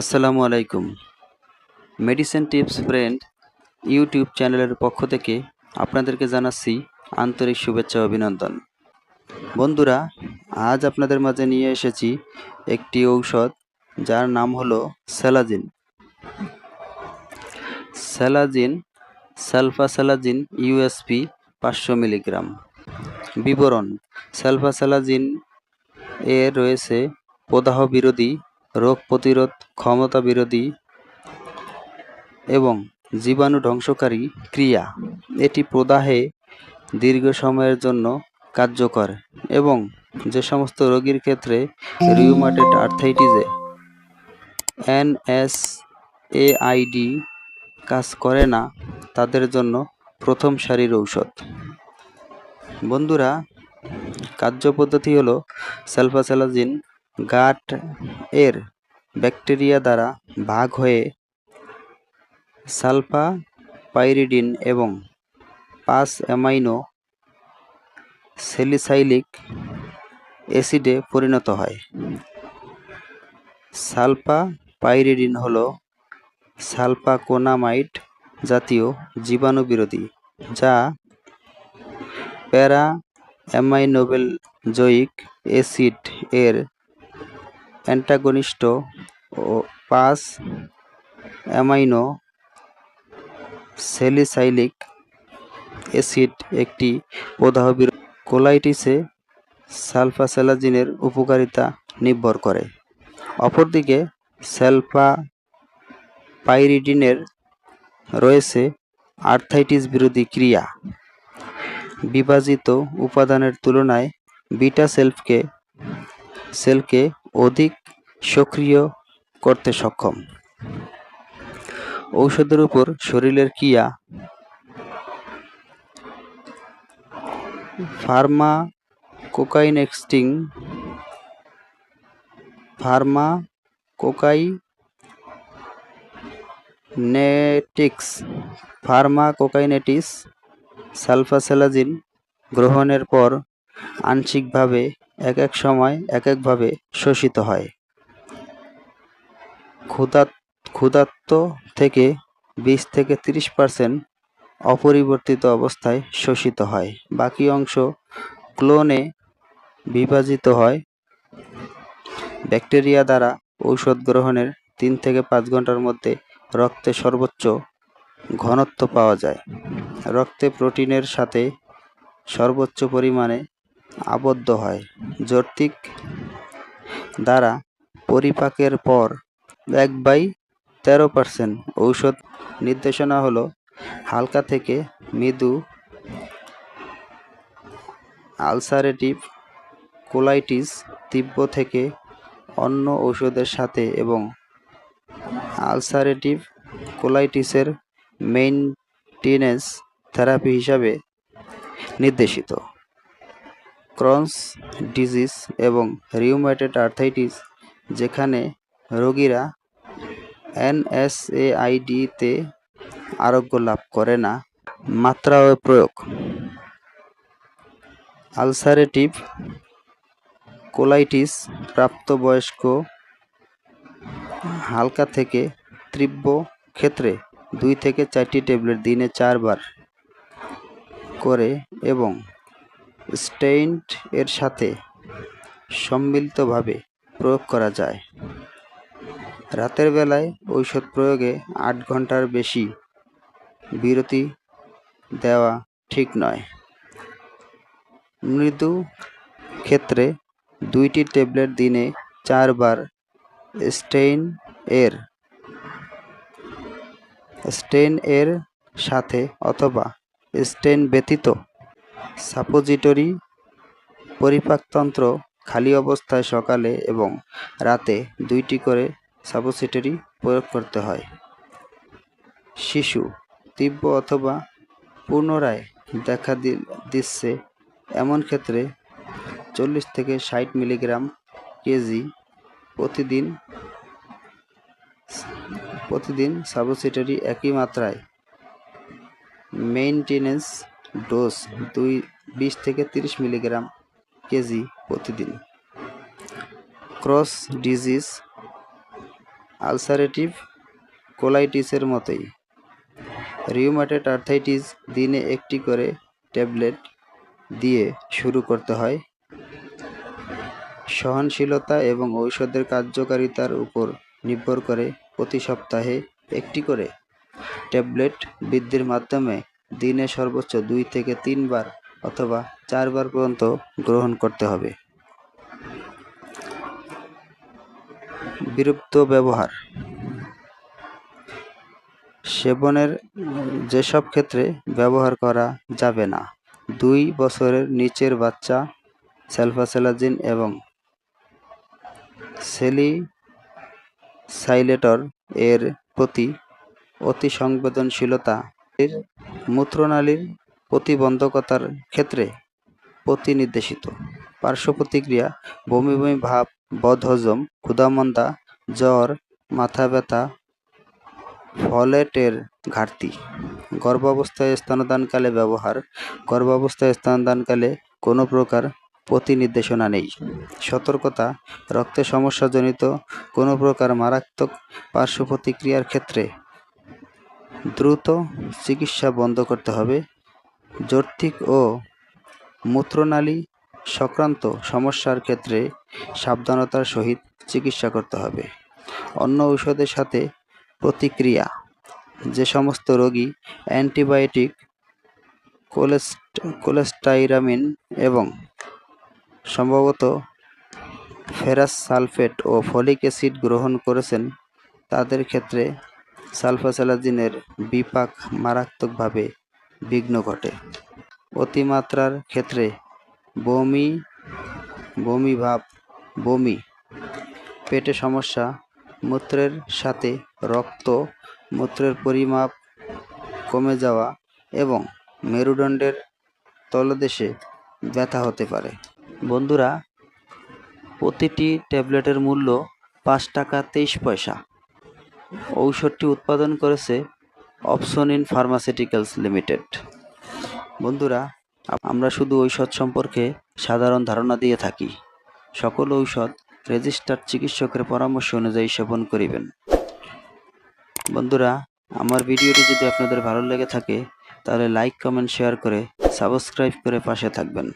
আসসালামু আলাইকুম। Medicine tips friend YouTube চ্যানেলের পক্ষ থেকে আপনাদেরকে জানাচ্ছি আন্তরিক শুভেচ্ছা অভিনন্দন। বন্ধুরা, আজ আপনাদের মাঝে নিয়ে এসেছি একটি ঔষধ যার নাম হলো স্যালাজিন স্যালাজিন সালফাস্যালাজিন ইউএসপি পাঁচশো মিলিগ্রাম। বিবরণ সালফাস্যালাজিন এ রয়েছে প্রদাহ বিরোধী রোগ প্রতিরোধ ক্ষমতা বিরোধী এবং জীবাণু ধ্বংসকারী ক্রিয়া। এটি প্রদাহে দীর্ঘ সময়ের জন্য কার্যকর এবং যে সমস্ত রোগীর ক্ষেত্রে রিউমাটেড আর্থাইটিসে এনএস এআইডি কাজ করে না, তাদের জন্য প্রথম সারির ঔষধ। বন্ধুরা কার্যপদ্ধতি হলো সালফাসালাজিন গাট এর ব্যাকটেরিয়া দ্বারা ভাগ হয়ে সালফা পাইরিডিন এবং পাঁচ অ্যামাইনো সেলিসাইলিক অ্যাসিডে পরিণত হয়। সালফা পাইরিডিন হল সালফাকোনামাইড জাতীয় জীবাণু বিরোধী, যা প্যারা অ্যামাইনোবেল জয়িক অ্যাসিড এর অ্যান্টাগনিস্ট ও পাঁচ অ্যামাইনো সেলিসাইলিক অ্যাসিড একটি প্রদাহ কোলাইটিসে সালফাসালাজিনের উপকারিতা নির্ভর করে। অপরদিকে সালফা পাইরিডিনের রয়েছে আর্থাইটিস বিরোধী ক্রিয়া। বিভাজিত উপাদানের তুলনায় বিটা সেলফকে, সেলকে অধিক সক্রিয় করতে সক্ষম। ঔষধের উপর শরীরের ক্রিয়া pharmacokinetics pharmacokinetics pharmacokinetics সালফাসেলাজিন গ্রহণের পর আংশিকভাবে এক এক সময় এক একভাবে শোষিত হয়। ক্ষুধাত ক্ষুধাত্ত থেকে বিশ থেকে তিরিশ পার্সেন্ট অপরিবর্তিত অবস্থায় শোষিত হয়। বাকি অংশ ক্লোনে বিভাজিত হয়। ব্যাকটেরিয়া দ্বারা ঔষধ গ্রহণের তিন থেকে পাঁচ ঘণ্টার মধ্যে রক্তে সর্বোচ্চ ঘনত্ব পাওয়া যায়। রক্তে প্রোটিনের সাথে সর্বোচ্চ পরিমাণে আবদ্ধ হয়। যর্তিক দ্বারা পরিপাকের পর এক বাই তেরো পার্সেন্ট ঔষধ নির্দেশনা হলো, হালকা থেকে মৃদু আলসারেটিভ কোলাইটিস তীব্র থেকে অন্য ঔষধের সাথে এবং আলসারেটিভ কোলাইটিসের মেইনটেনেন্স থেরাপি হিসাবে নির্দেশিত। ক্রনস ডিজিজ এবং রিউমেটেড আর্থাইটিস, যেখানে রোগীরা এনএসএআইডিতে আরোগ্য লাভ করে না, মাত্রা ও প্রয়োগ। আলসারেটিভ কোলাইটিস প্রাপ্তবয়স্ক হালকা থেকে তীব্র ক্ষেত্রে দুই থেকে চারটি ট্যাবলেট দিনে চারবার করে এবং স্টেইন্ট এর সাথে সম্মিলিতভাবে প্রয়োগ করা যায়। রাতের বেলায় ঔষধ প্রয়োগে আট ঘণ্টার বেশি বিরতি দেওয়া ঠিক নয়। মৃদু ক্ষেত্রে দুইটি ট্যাবলেট দিনে চারবার স্টেইন এর স্টেইন এর সাথে অথবা স্টেইন ব্যতীত সাপোজিটরি পরিপাকতন্ত্র খালি অবস্থায় সকালে এবং রাতে দুইটি করে সাপোজিটরি প্রয়োগ করতে হয়। শিশু তীব্র অথবা পুনরায় দেখা দিচ্ছে এমন ক্ষেত্রে চল্লিশ থেকে ষাট মিলিগ্রাম কেজি প্রতিদিন প্রতিদিন সাবসিটারি একই মাত্রায় মেইনটেনেন্স ডোজ দুই বিশ থেকে তিরিশ মিলিগ্রাম কেজি প্রতিদিন। ক্রস ডিজিজ আলসারেটিভ কোলাইটিসের মতোই। রিউমাটেড আর্থাইটিস দিনে একটি করে ট্যাবলেট দিয়ে শুরু করতে হয়। সহনশীলতা এবং ঔষধের কার্যকারিতার উপর নির্ভর করে প্রতি সপ্তাহে একটি করে ট্যাবলেট বৃদ্ধির মাধ্যমে দিনে সর্বোচ্চ দুই থেকে তিনবার অথবা চারবার পর্যন্ত গ্রহণ করতে হবে। বিরুপ্ত ব্যবহার। সেবনের যেসব ক্ষেত্রে ব্যবহার করা যাবে না, দুই বছরের নিচের বাচ্চা স্যালফাসেলাজিন এবং সেলি সাইলেটর এর প্রতি অতি সংবেদনশীলতা মূত্রনালীর প্রতিবন্ধকতার ক্ষেত্রে প্রতিনির্দেশিত। পার্শ্ব প্রতিক্রিয়া, বমি বমি ভাব, বদহজম, ক্ষুধামন্দা, জ্বর, মাথা ব্যথা, ফলেটের ঘাটতি। গর্ভাবস্থায় স্তনদানকালে ব্যবহার, গর্ভাবস্থায় স্তনদানকালে কোনো প্রকার প্রতিনির্দেশনা নেই। সতর্কতা, রক্তে সমস্যাজনিত কোনো প্রকার মারাত্মক পার্শ্ব প্রতিক্রিয়ার ক্ষেত্রে দ্রুত চিকিৎসা বন্ধ করতে হবে। যৌক্তিক ও মূত্রনালী সংক্রান্ত সমস্যার ক্ষেত্রে সাবধানতার সহিত চিকিৎসা করতে হবে। অন্য ঔষধের সাথে প্রতিক্রিয়া, যে সমস্ত রোগী অ্যান্টিবায়োটিক, কোলেস্ট, কোলেস্টাইরামিন এবং সম্ভবত ফেরাস সালফেট ও ফলিক অ্যাসিড গ্রহণ করেছেন, তাদের ক্ষেত্রে সালফাসালাজিনের বিপাক মারাত্মকভাবে বিঘ্ন ঘটে। অতিমাত্রার ক্ষেত্রে বমি বমি ভাব, বমি, পেটে সমস্যা, মূত্রের সাথে রক্ত, মূত্রের পরিমাপ কমে যাওয়া এবং মেরুদণ্ডের তলদেশে ব্যথা হতে পারে। বন্ধুরা, প্রতিটি ট্যাবলেটের মূল্য পাঁচ টাকা তেইশ পয়সা। ঔষধটি উৎপাদন করেছে অপসনিন ফার্মাসিউটিক্যালস লিমিটেড। বন্ধুরা আমরা শুধু ঔষধ সম্পর্কে সাধারণ ধারণা দিয়ে থাকি। সকল ঔষধ রেজিস্টার্ড চিকিৎসকের পরামর্শ অনুযায়ী সেবন করিবেন। বন্ধুরা, আমার ভিডিওটি যদি আপনাদের ভালো লেগে থাকে, তাহলে লাইক, কমেন্ট, শেয়ার করে সাবস্ক্রাইব করে পাশে থাকবেন।